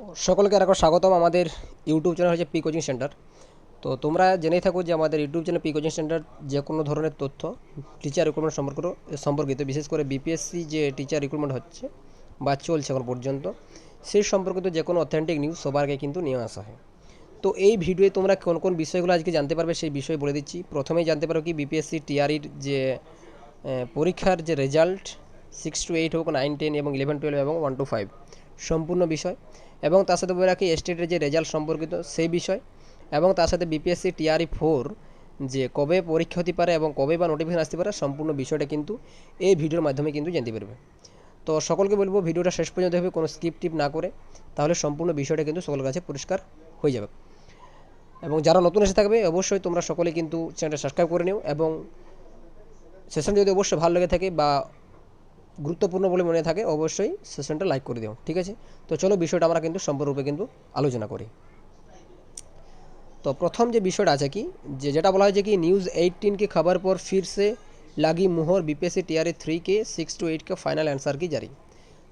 তো সকলকে আরেকবার স্বাগতম আমাদের ইউটিউব চ্যানেল হচ্ছে পি কোচিং সেন্টার তো তোমরা জেনেই থাকো যে আমাদের YouTube channel P coaching centre যে কোনো ধরনের তথ্য টিচার রিক্রুটমেন্ট সম্পর্ক সম্পর্কিত, বিশেষ করে বিপিএসসি যে টিচার রিক্রুটমেন্ট হচ্ছে বা চলছে এখন পর্যন্ত, সেই সম্পর্কিত যে কোনো অথেন্টিক নিউজ সবার আগে কিন্তু নিয়ে আসা হয়। তো এই ভিডিওয়ে তোমরা কোন কোন বিষয়গুলো আজকে জানতে পারবে সেই বিষয় বলে দিচ্ছি। প্রথমেই জানতে পারো কি বিপিএসসি টিআরির যে পরীক্ষার যে রেজাল্ট সিক্স টু এইট হোক নাইন টেন এবং ইলেভেন টুয়েলভ এবং ওয়ান টু ফাইভ সম্পূর্ণ বিষয়। এবং তার সাথে বলে রাখি স্টেটের যে রেজাল্ট সম্পর্কিত সেই বিষয় এবং তার সাথে বিপিএসসি টিআরই ফোর যে কবে পরীক্ষা হতে পারে এবং কবে বা নোটিফিকেশন আসতে পারে, সম্পূর্ণ বিষয়টা কিন্তু এই ভিডিওর মাধ্যমে কিন্তু জানতে পারবে। তো সকলকে বলব, ভিডিওটা শেষ পর্যন্ত হবে কোনো স্কিপ টিপ না করে, তাহলে সম্পূর্ণ বিষয়টা কিন্তু সকলের কাছে পরিষ্কার হয়ে যাবে। এবং যারা নতুন এসে থাকবে, অবশ্যই তোমরা সকলে কিন্তু চ্যানেলটা সাবস্ক্রাইব করে নিও এবং সেশন যদি অবশ্যই ভালো লেগে থাকে বা গুরুত্বপূর্ণ বলে মনে থাকে অবশ্যই সেশনটা লাইক করে দিও ঠিক আছে তো চলো বিষয়টা আমরা কিন্তু সম্পূর্ণরূপে কিন্তু আলোচনা করি तो प्रथम जो विषय আছে কি যে যেটা বলা হয়েছে কি न्यूज़ 18 की खबर पर फिर से लगी मुहर बीपीएससी टीआरई थ्री के सिक्स टू এইট के ফাইনাল অ্যান্সার কি জারি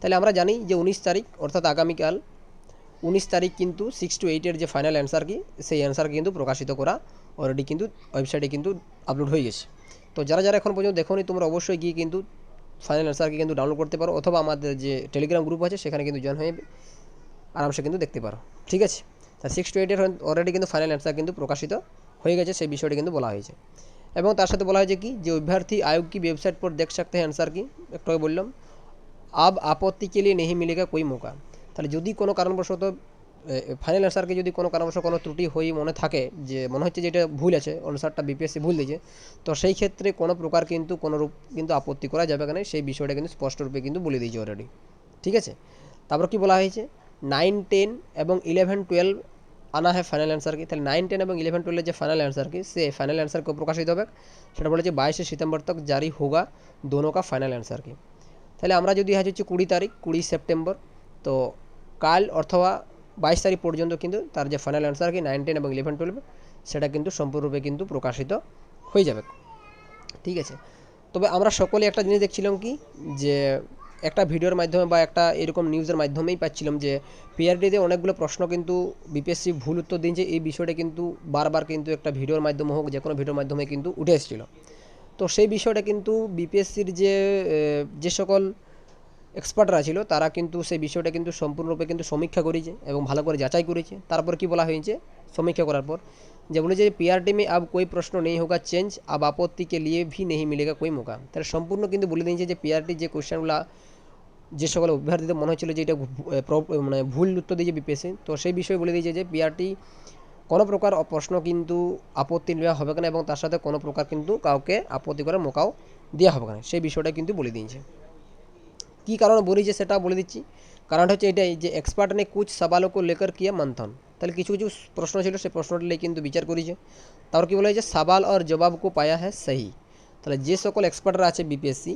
তাহলে আমরা জানি যে উনিশ তারিখ অর্থাৎ আগামীকাল উনিশ তারিখ কিন্তু সিক্স টু এইটের যে ফাইনাল অ্যান্সার কি সেই অ্যান্সার কিন্তু প্রকাশিত করা অলরেডি কিন্তু ওয়েবসাইটে কিন্তু আপলোড হয়ে গেছে তো যারা যারা এখন পর্যন্ত দেখোনি তোমরা অবশ্যই গিয়ে কিন্তু ফাইনাল অ্যান্সারকে কিন্তু ডাউনলোড করতে পারো অথবা আমাদের যে টেলিগ্রাম গ্রুপ আছে সেখানে কিন্তু জয়েন হয়ে আরামসে কিন্তু দেখতে পারো ঠিক আছে তা সিক্স টু এইটের অলরেডি কিন্তু ফাইনাল অ্যান্সার কিন্তু প্রকাশিত হয়ে গেছে সেই বিষয়টি কিন্তু বলা হয়েছে এবং তার সাথে বলা হয়েছে কি যে अभ्यर्थी आयोग की वेबसाइट पर देख सकते हैं आंसर की একটু আগে বললাম আব আপত্তি কে লিয়ে নেই মিলেগা কোই মৌকা তাহলে যদি কোনো কারণবশত ফাইনাল অ্যান্সারকে যদি কোনো কারণবশ কোনো ত্রুটি হয়ে মনে থাকে, যে মনে হচ্ছে যে এটা ভুল আছে অনুসারটা বিপিএসসি ভুল দিয়েছে, তো সেই ক্ষেত্রে কোনো প্রকার কিন্তু কোনো রূপ কিন্তু আপত্তি করা যাবে না সেই বিষয়টা কিন্তু স্পষ্টরূপে কিন্তু বলে দিয়েছে অলরেডি ঠিক আছে? তারপর কি বলা হয়েছে? নাইন টেন এবং ইলেভেন টুয়েলভ আনা হয় ফাইনাল অ্যান্সার কি। তাহলে নাইন টেন এবং ইলেভেন টুয়েলভের যে ফাইনাল অ্যান্সার কি, সে ফাইনাল অ্যান্সার কবে প্রকাশিত হবে? সেটা বলেছে বাইশে সিতম্বর তক জারি হোগা দোনো কা ফাইনাল অ্যান্সার কি। তাহলে আমরা যদি আজ হচ্ছে কুড়ি তারিখ, কুড়ি সেপ্টেম্বর, তো কাল অথবা বাইশ তারিখ পর্যন্ত কিন্তু তার যে ফাইনাল অ্যান্সার কি নাইন টেন এবং ইলেভেন টুয়েলভ সেটা কিন্তু সম্পূর্ণরূপে কিন্তু প্রকাশিত হয়ে যাবে। ঠিক আছে? তবে আমরা সকলে একটা জিনিস দেখছিলাম কি? যে একটা ভিডিওর মাধ্যমে বা একটা এরকম নিউজের মাধ্যমেই পাচ্ছিলাম যে পিআরডিতে অনেকগুলো প্রশ্ন কিন্তু বিপিএসসি ভুল উত্তর দিয়েছে। এই বিষয়টা কিন্তু বারবার কিন্তু একটা ভিডিওর মাধ্যমে হোক যে কোনো ভিডিওর মাধ্যমে কিন্তু উঠে এসেছিল। তো সেই বিষয়টা কিন্তু বিপিএসসির যে যে সকল এক্সপার্টরা ছিল তারা কিন্তু সেই বিষয়টা কিন্তু সম্পূর্ণরূপে কিন্তু সমীক্ষা করেছে এবং ভালো করে যাচাই করেছে তারপর কি বলা হয়েছে সমীক্ষা করার পর যে বলেছে যে পিআরটি में अब कोई প্রশ্ন নেই হোগা চেঞ্জ अब आपत्ति के लिए भी नहीं मिलेगा कोई मौका তাহলে সম্পূর্ণ কিন্তু বলে দিয়েছে যে পিআরটি যে কোশ্চেনগুলো যে সকল অভ্যর্থীদের মনে হচ্ছিল যে এটা ভু- এ, প্র- মানে ভুল উত্তর দিয়েছে বিপিএসসি তো সেই বিষয়ে বলে দিয়েছে যে পিআরটি কোনো প্রকার প্রশ্ন কিন্তু আপত্তি নেওয়া হবে না এবং তার সাথে কোনো প্রকার কিন্তু কাউকে আপত্তি করার মোকাও দেওয়া হবে না সেই বিষয়টা কিন্তু বলে দিয়েছে কী কারণ বলেছে সেটা বলে দিচ্ছি? কারণটা হচ্ছে এটাই যে এক্সপার্ট নে কুচ সাবালকো লেকার কিয়া মন্থন। তাহলে কিছু কিছু প্রশ্ন ছিল, সে প্রশ্নটি নিয়ে কিন্তু বিচার করেছে। তারপর কী বলা হয়েছে সাবাল আর জবাবকো পায়া হ্যাঁ সেই তাহলে যে সকল এক্সপার্টরা আছে বিপিএসসি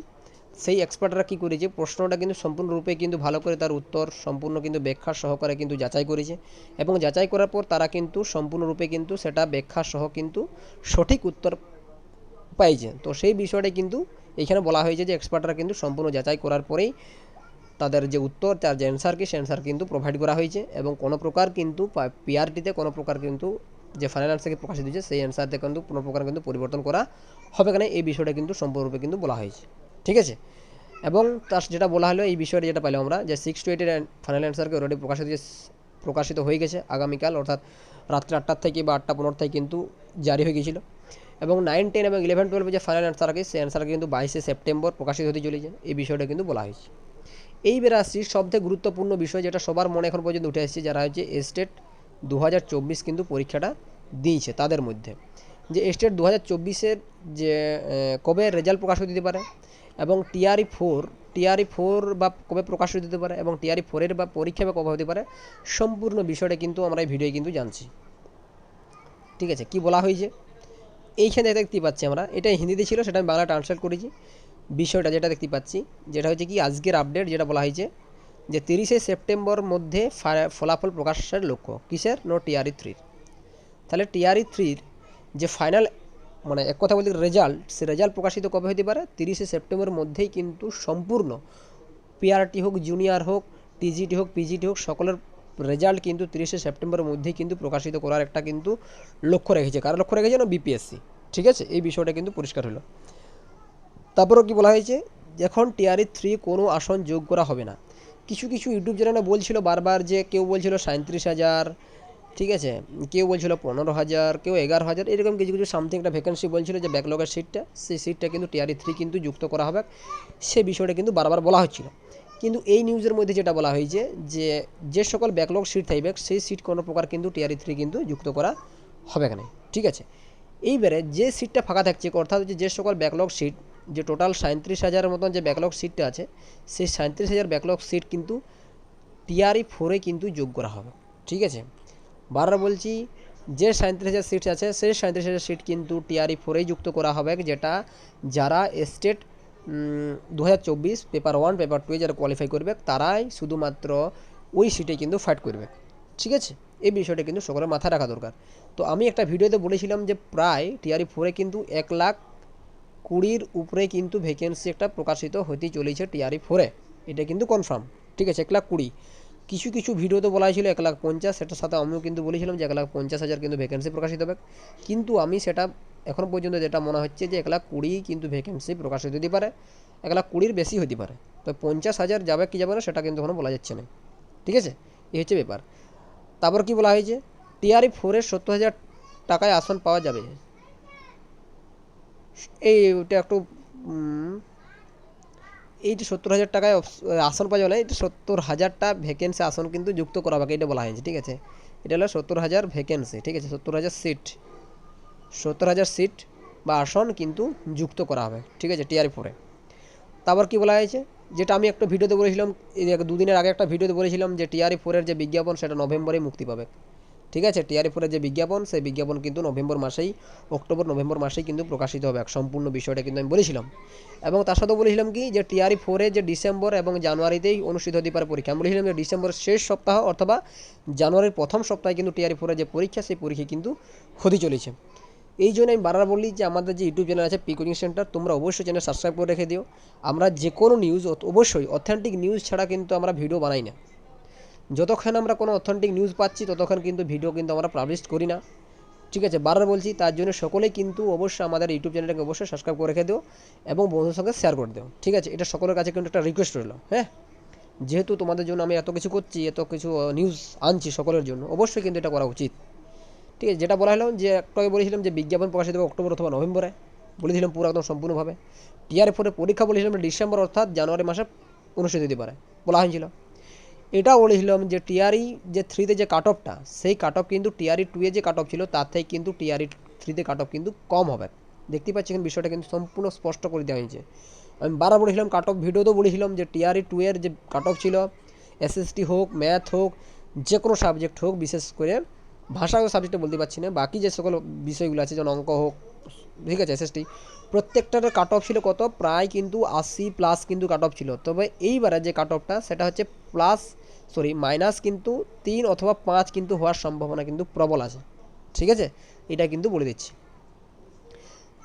সেই এক্সপার্টরা কী করেছে? প্রশ্নটা কিন্তু সম্পূর্ণরূপে কিন্তু ভালো করে তার উত্তর, সম্পূর্ণ কিন্তু ব্যাখ্যা সহকারে কিন্তু যাচাই করেছে। এবং যাচাই করার পর তারা কিন্তু সম্পূর্ণরূপে কিন্তু সেটা ব্যাখ্যা সহ কিন্তু সঠিক উত্তর পাইছে। তো সেই বিষয়টাই কিন্তু এখানে বলা হয়েছে যে এক্সপার্টরা কিন্তু সম্পূর্ণ যাচাই করার পরেই তাদের যে উত্তর, তার যে অ্যান্সার কি, সে অ্যান্সার কিন্তু প্রোভাইড করা হয়েছে এবং কোনো প্রকার কিন্তু পিআরটিতে কোনো প্রকার কিন্তু যে ফাইনাল অ্যান্সারকে প্রকাশিত হয়েছে, সেই অ্যান্সারতে কিন্তু কোনো প্রকার কিন্তু পরিবর্তন করা হবে কেন, এই বিষয়টা কিন্তু সম্পূর্ণরূপে কিন্তু বলা হয়েছে। ঠিক আছে? এবং তার যেটা বলা হলো, এই বিষয়টা যেটা পাইলাম আমরা, যে সিক্স টু এইটের ফাইনাল অ্যান্সারকে অলরেডি প্রকাশিত প্রকাশিত হয়ে গেছে, আগামীকাল, অর্থাৎ রাত্রি আটটার থেকে বা আটটা পনেরো থেকে কিন্তু জারি হয়ে গিয়েছিল এবং নাইন টেন এবং ইলেভেন টুয়েলভে যে ফাইনাল অ্যান্সার আছে, সেই অ্যান্সারকে কিন্তু বাইশে সেপ্টেম্বর প্রকাশিত হতে চলেছে। এই বিষয়টা কিন্তু বলা হয়েছে। এইবার আসছি সবথেকে গুরুত্বপূর্ণ বিষয় যেটা সবার মনে এখন পর্যন্ত উঠে এসেছে, যারা হচ্ছে এস্টেট দু হাজার চব্বিশ কিন্তু পরীক্ষাটা দিয়েছে তাদের মধ্যে। যে এস্টেট দু হাজার যে কবে রেজাল্ট প্রকাশ দিতে পারে এবং টিআরই ফোর টিআরই ফোর বা কবে প্রকাশ দিতে পারে এবং টিআরই ফোরের বা পরীক্ষা বা কবে হতে পারে, সম্পূর্ণ বিষয়টা কিন্তু আমরা এই ভিডিওয়ে কিন্তু জানছি। ঠিক আছে, কি বলা হয়েছে? এইখানে দেখতে পাচ্ছি আমরা। এটা হিন্দিতে ছিল, সেটা আমি বাংলা ট্রান্সলেট করেছি। বিষয়টা যেটা দেখতে পাচ্ছি, যেটা হচ্ছে কি আজকের আপডেট যেটা বলা হয়েছে যে তিরিশে সেপ্টেম্বর মধ্যে ফলাফল প্রকাশের লক্ষ্য। কিসের? নো টিআরই থ্রির তাহলে টিআরই থ্রির যে ফাইনাল মানে এক কথা বলতে রেজাল্ট সে রেজাল্ট প্রকাশিত কবে হতে পারে? তিরিশে সেপ্টেম্বরের মধ্যেই কিন্তু সম্পূর্ণ পিআরটি হোক জুনিয়র হোক টিজিটি হোক পিজিটি হোক, সকলের রেজাল্ট কিন্তু তিরিশে সেপ্টেম্বরের মধ্যেই কিন্তু প্রকাশিত করার একটা কিন্তু লক্ষ্য রেখেছে। কার লক্ষ্য রেখেছে না বিপিএসসি ঠিক আছে? এই বিষয়টা কিন্তু পরিষ্কার হলো। তারপরেও কি বলা হয়েছে? এখন টিআরই থ্রি কোনো আসন যোগ করা হবে না। কিছু কিছু ইউটিউব চ্যানেলে বলছিল বারবার যে কেউ বলছিল সাঁত্রিশ হাজার, ঠিক আছে? কেউ বলছিল পনেরো হাজার, কেউ এগারো হাজার, এরকম কিছু কিছু সামথিং একটা ভ্যাকেন্সি বলছিল যে ব্যাকলগের সিটটা সেই সিটটা কিন্তু টিআরই থ্রি কিন্তু যুক্ত করা হবে। সে বিষয়টা কিন্তু বারবার বলা হচ্ছিল। কিন্তু এই নিউজের মধ্যে যেটা বলা হয়েছে যে যে সকল ব্যাকলগ সিট থাকবে, সেই সিট কোনো প্রকার কিন্তু টিআরই থ্রি কিন্তু যুক্ত করা হবে না। ঠিক আছে? এইবারে যে সিটটা ফাঁকা থাকছে, অর্থাৎ হচ্ছে যে সকল ব্যাকলগ সিট যে টোটাল সাঁত্রিশ হাজারের মতন যে ব্যাকলগ সিটটা আছে, সেই সাঁত্রিশ হাজার ব্যাকলগ সিট কিন্তু টিআরই ফোরে কিন্তু যোগ করা হবে। ঠিক আছে? বারবার বলছি, যে সাঁত্রিশ হাজার সিট আছে, সেই সাঁত্রিশ হাজার সিট কিন্তু টিআরই ফোরেই যুক্ত করা হবে, যেটা যারা স্টেট দু হাজার চব্বিশ পেপার ওয়ান পেপার টুয়ে যারা কোয়ালিফাই করবে, তারাই শুধুমাত্র ওই সিটে কিন্তু ফাইট করবে। ঠিক আছে? এই বিষয়টা কিন্তু সকলের মাথায় রাখা দরকার। তো আমি একটা ভিডিওতে বলেছিলাম যে প্রায় টিআরই ফোরে কিন্তু এক লাখ কুড়ির উপরে কিন্তু ভ্যাকেন্সি একটা প্রকাশিত হতে চলেছে টিআরই ফোরে এটা কিন্তু কনফার্ম ঠিক আছে? এক লাখ কুড়ি। কিছু কিছু ভিডিওতে বলা হয়েছিল এক লাখ পঞ্চাশ, সেটার সাথে আমিও কিন্তু বলেছিলাম যে এক লাখ পঞ্চাশ হাজার কিন্তু ভ্যাকেন্সি প্রকাশিত হবে। কিন্তু আমি সেটা এখনও পর্যন্ত যেটা মনে হচ্ছে যে এক লাখ কুড়ি কিন্তু ভ্যাকেন্সি প্রকাশিত হতে পারে এক লাখ কুড়ির বেশি হতে পারে। তো পঞ্চাশ হাজার যাবে কি যাবে না সেটা কিন্তু এখনও বলা যাচ্ছে না। ঠিক আছে? এই হচ্ছে ব্যাপার। তারপর কি বলা হয়েছে? টিআরই ফোরের সত্তর হাজার টাকায় আসন পাওয়া যাবে। এই ওটা একটু উম, এই যে সত্তর হাজার টাকায় আসন পাওয়া যাবে না এটা সত্তর হাজারটা ভ্যাকেন্সি আসন কিন্তু যুক্ত করা হবে এটা বলা হয়েছে। ঠিক আছে? এটা হলো সত্তর হাজার ভ্যাকেন্সি ঠিক আছে? সত্তর হাজার সিট সত্তর হাজার সিট বা আসন কিন্তু যুক্ত করা হবে। ঠিক আছে টিআরই ফোরে তারপর কি বলা হয়েছে? যেটা আমি একটা ভিডিওতে বলেছিলাম দুদিনের আগে একটা ভিডিওতে বলেছিলাম যে টিআরই ফোরের যে বিজ্ঞাপন, সেটা নভেম্বরেই মুক্তি পাবে। ঠিক আছে টিআরই ফোরের যে বিজ্ঞাপন, সেই বিজ্ঞাপন কিন্তু নভেম্বর মাসেই, অক্টোবর, নভেম্বর মাসেই কিন্তু প্রকাশিত হবে। এক সম্পূর্ণ বিষয়টা কিন্তু আমি বলেছিলাম। এবং তার সাথেও বলেছিলাম কি যে টিআরই ফোরে যে ডিসেম্বর এবং জানুয়ারিতেই অনুষ্ঠিত হতে পারে পরীক্ষা। আমি বলেছিলাম যে ডিসেম্বরের শেষ সপ্তাহ অথবা জানুয়ারির প্রথম সপ্তাহে কিন্তু টিআরই ফোরের যে পরীক্ষা, সেই পরীক্ষা কিন্তু হতে চলেছে। এই জন্য আমি বারবার বলি যে আমাদের যে ইউটিউব চ্যানেল আছে পি সেন্টার তোমরা অবশ্যই চ্যানেল সাবস্ক্রাইব করে রেখে দিও। আমরা যে কোনো নিউজ অবশ্যই অথেন্টিক নিউজ ছাড়া কিন্তু আমরা ভিডিও বানাই না। যতক্ষণ আমরা কোনো অথেন্টিক নিউজ পাচ্ছি, ততক্ষণ কিন্তু ভিডিও কিন্তু আমরা পাবলিশ করি না। ঠিক আছে, বারবার বলছি, তার জন্য সকলেই কিন্তু অবশ্যই আমাদের ইউটিউব চ্যানেলটাকে অবশ্যই সাবস্ক্রাইব করে রেখে দিও এবং বন্ধুর সঙ্গে শেয়ার করে দিও। ঠিক আছে, এটা সকলের কাছে কিন্তু একটা রিকোয়েস্ট রইল হ্যাঁ? যেহেতু তোমাদের জন্য আমি এত কিছু করছি, এত কিছু নিউজ আনছি সকলের জন্য, অবশ্যই কিন্তু এটা করা উচিত। ঠিক আছে, যেটা বলা হলো যে একটু আগে বলেছিলাম যে বিজ্ঞাপন প্রকাশিত হবে অক্টোবর অথবা নভেম্বরে। বলেছিলাম পুরো একদম সম্পূর্ণভাবে। টিআরএফ ফোরে পরীক্ষা বলেছিলাম ডিসেম্বর অর্থাৎ জানুয়ারি মাসে অনুষ্ঠিত হতে পারে, বলা হয়েছিল। এটাও বলেছিলাম যে টিআরই যে থ্রিতে যে কাট অফটা সেই কাট অফ কিন্তু টিআরই টুয়ে যে কাট অফ ছিল, তার থেকে কিন্তু টিআরই থ্রিতে কাট অফ কিন্তু কম হবে। দেখতে পাচ্ছি কিন্তু বিষয়টা কিন্তু সম্পূর্ণ স্পষ্ট করে দেওয়া হয়েছে। আমি বারবার বলেছিলাম কাট অফ ভিডিওতেও বলেছিলাম যে টিআরই টু এর যে কাট অফ ছিল এসএসটি হোক ম্যাথ হোক, যে কোনো সাবজেক্ট হোক, বিশেষ করে ভাষা সাবজেক্টে বলতে পারছি না। বাকি যে সকল বিষয়গুলো আছে, যেমন অঙ্ক হোক, ঠিক আছে এসএসটি প্রত্যেকটার কাট অফ ছিল কত? প্রায় কিন্তু আশি প্লাস কিন্তু কাট অফ ছিল। তবে এইবারে যে কাট অফটা সেটা হচ্ছে প্লাস সরি মাইনাস কিন্তু তিন অথবা পাঁচ কিন্তু হওয়ার সম্ভাবনা কিন্তু প্রবল আছে। ঠিক আছে? এটা কিন্তু বলে দিচ্ছি।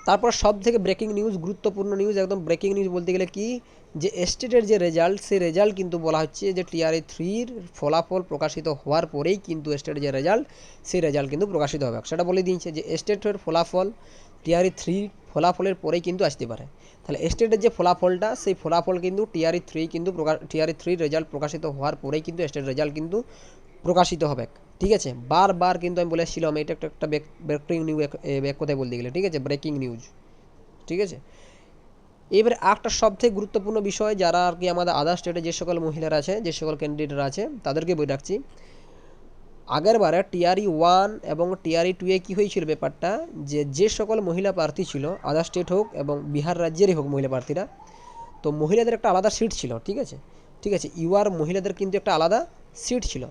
তারপর সব থেকে ব্রেকিং নিউজ গুরুত্বপূর্ণ নিউজ একদম ব্রেকিং নিউজ বলতে গেলে কি? যে স্টেটের যে রেজাল্ট সেই রেজাল্ট কিন্তু বলা হচ্ছে যে টিআরএ থ্রির ফলাফল প্রকাশিত হওয়ার পরেই কিন্তু স্টেটের যে রেজাল্ট সেই রেজাল্ট কিন্তু প্রকাশিত হবে। সেটা বলে দিয়েছে যে স্টেটের ফলাফল টিআরই থ্রি ফলাফলের পরেই কিন্তু আসতে পারে। তাহলে স্টেটের যে ফলাফলটা, সেই ফলাফল কিন্তু টিআরই থ্রি কিন্তু প্রকাশ টিআরই থ্রির রেজাল্ট প্রকাশিত হওয়ার পরেই কিন্তু স্টেট রেজাল্ট কিন্তু প্রকাশিত হবে। ঠিক আছে? বারবার কিন্তু আমি বলেছিলাম এটা একটা একটা ব্রেকিং নিউজ এক কথায় বলতে গেলে, ঠিক আছে? ব্রেকিং নিউজ ঠিক আছে? এবারে একটা সবথেকে গুরুত্বপূর্ণ বিষয়, যারা আর কি আমাদের আদার স্টেটে যে সকল মহিলারা আছে, যে সকল ক্যান্ডিডেট আছে, তাদেরকে বই রাখছি আগের বারে টিআরই ওয়ান এবং টিআরই টু এ কী হয়েছিল ব্যাপারটা? যে যে সকল মহিলা প্রার্থী ছিল আদার স্টেট হোক এবং বিহার রাজ্যেরই হোক মহিলা প্রার্থীরা, তো মহিলাদের একটা আলাদা সিট ছিল, ঠিক আছে? ঠিক আছে? ইউআর মহিলাদের কিন্তু একটা আলাদা সিট ছিল।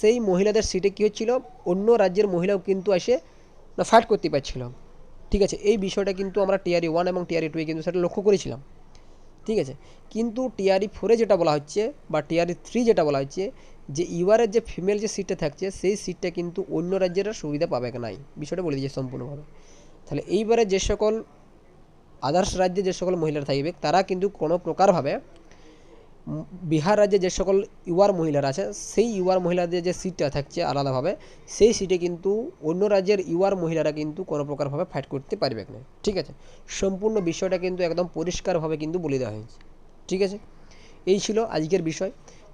সেই মহিলাদের সিটে কী হচ্ছিল? অন্য রাজ্যের মহিলাও কিন্তু এসে ফাইট করতে পারছিল। ঠিক আছে? এই বিষয়টা কিন্তু আমরা টিআরই ওয়ান এবং টিআরই টুয়ে কিন্তু সেটা লক্ষ্য করেছিলাম। ঠিক আছে? কিন্তু টিআরই ফোরে যেটা বলা হচ্ছে বা টিআরই থ্রি যেটা বলা হচ্ছে যে ইউআরের যে ফিমেল যে সিটটা থাকছে, সেই সিটটা কিন্তু অন্য রাজ্যের সুবিধা পাবে নাই। বিষয়টা বলে দিয়েছে সম্পূর্ণভাবে। তাহলে এইবারে যে সকল আদার্স রাজ্যে যে সকল মহিলারা থাকবে, তারা কিন্তু কোনো প্রকারভাবে বিহার রাজ্যে যে সকল ইউআর মহিলারা আছে, সেই ইউআর মহিলাদের যে সিটটা থাকছে আলাদাভাবে, সেই সিটে কিন্তু অন্য রাজ্যের ইউআর মহিলারা কিন্তু কোনো প্রকারভাবে ফাইট করতে পারবে না। ঠিক আছে? সম্পূর্ণ বিষয়টা কিন্তু একদম পরিষ্কারভাবে কিন্তু বলে দেওয়া হয়েছে। ঠিক আছে? এই ছিল আজকের বিষয়।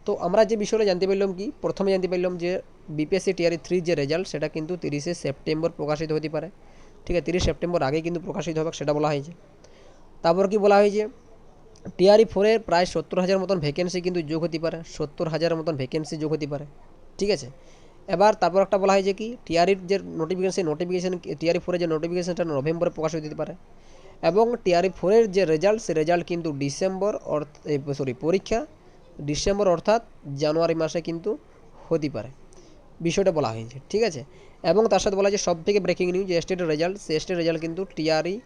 তো আমরা যে বিষয়টা জানতে পারলাম কি, প্রথমে জানতে পারলাম যে বিপিএসসি টিআরই থ্রি যে রেজাল্ট সেটা কিন্তু তিরিশে সেপ্টেম্বর প্রকাশিত হতে পারে। ঠিক আছে? তিরিশ সেপ্টেম্বর আগে কিন্তু প্রকাশিত হবে, সেটা বলা হয়েছে। তারপর কি বলা হয়েছে? টিআরই ফোরের প্রায় সত্তর হাজার মতন ভ্যাকেন্সি কিন্তু যোগ হতে পারে, সত্তর হাজার মতন ভ্যাকেন্সি যোগ হতে পারে, ঠিক আছে? এবার তারপর একটা বলা হয়েছে কি টিআরির যে নোটিফিকেশন সেই নোটিফিকেশন টিআরই ফোরের যে নোটিফিকেশনটা নভেম্বরে প্রকাশ হতে পারে এবং টিআরই ফোরের যে রেজাল্ট সেই রেজাল্ট কিন্তু ডিসেম্বর সরি পরীক্ষা ডিসেম্বর অর্থাৎ জানুয়ারি মাসে কিন্তু হতে পারে, বিষয়টা বলা হয়েছে, ঠিক আছে? এবং তার সাথে বলা হয়েছে সব থেকে ব্রেকিং নিউজ যে স্টেটের রেজাল্ট সেই স্টেটের রেজাল্ট কিন্তু টিআরই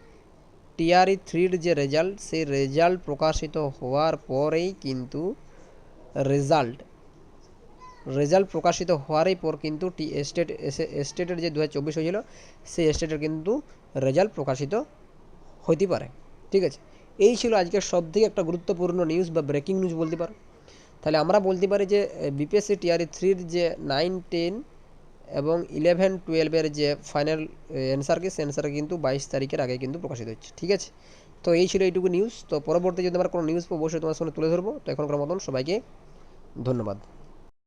টিআরই থ্রির যে রেজাল্ট, সেই রেজাল্ট প্রকাশিত হওয়ার পরেই কিন্তু রেজাল্ট রেজাল্ট প্রকাশিত হওয়ারই পর কিন্তু টি স্টেট স্টেটের যে দু হাজার চব্বিশ হয়েছিল, সেই স্টেটের কিন্তু রেজাল্ট প্রকাশিত হতে পারে। ঠিক আছে? এই ছিল আজকের সবথেকে একটা গুরুত্বপূর্ণ নিউজ বা ব্রেকিং নিউজ বলতে পারো। তাহলে আমরা বলতে পারি যে বিপিএসসি টিআরই থ্রির যে নাইন টেন এবং ইলেভেন টুয়েলভের যে ফাইনাল অ্যান্সার কি সে কিন্তু বাইশ তারিখের আগে কিন্তু প্রকাশিত হচ্ছে, ঠিক আছে? তো এই ছিল এইটুকু নিউজ তো পরবর্তী যদি আমার কোনো নিউজ পাবো, অবশ্যই তোমার সঙ্গে তুলে ধরবো। তো এখনকার মতন সবাইকে ধন্যবাদ।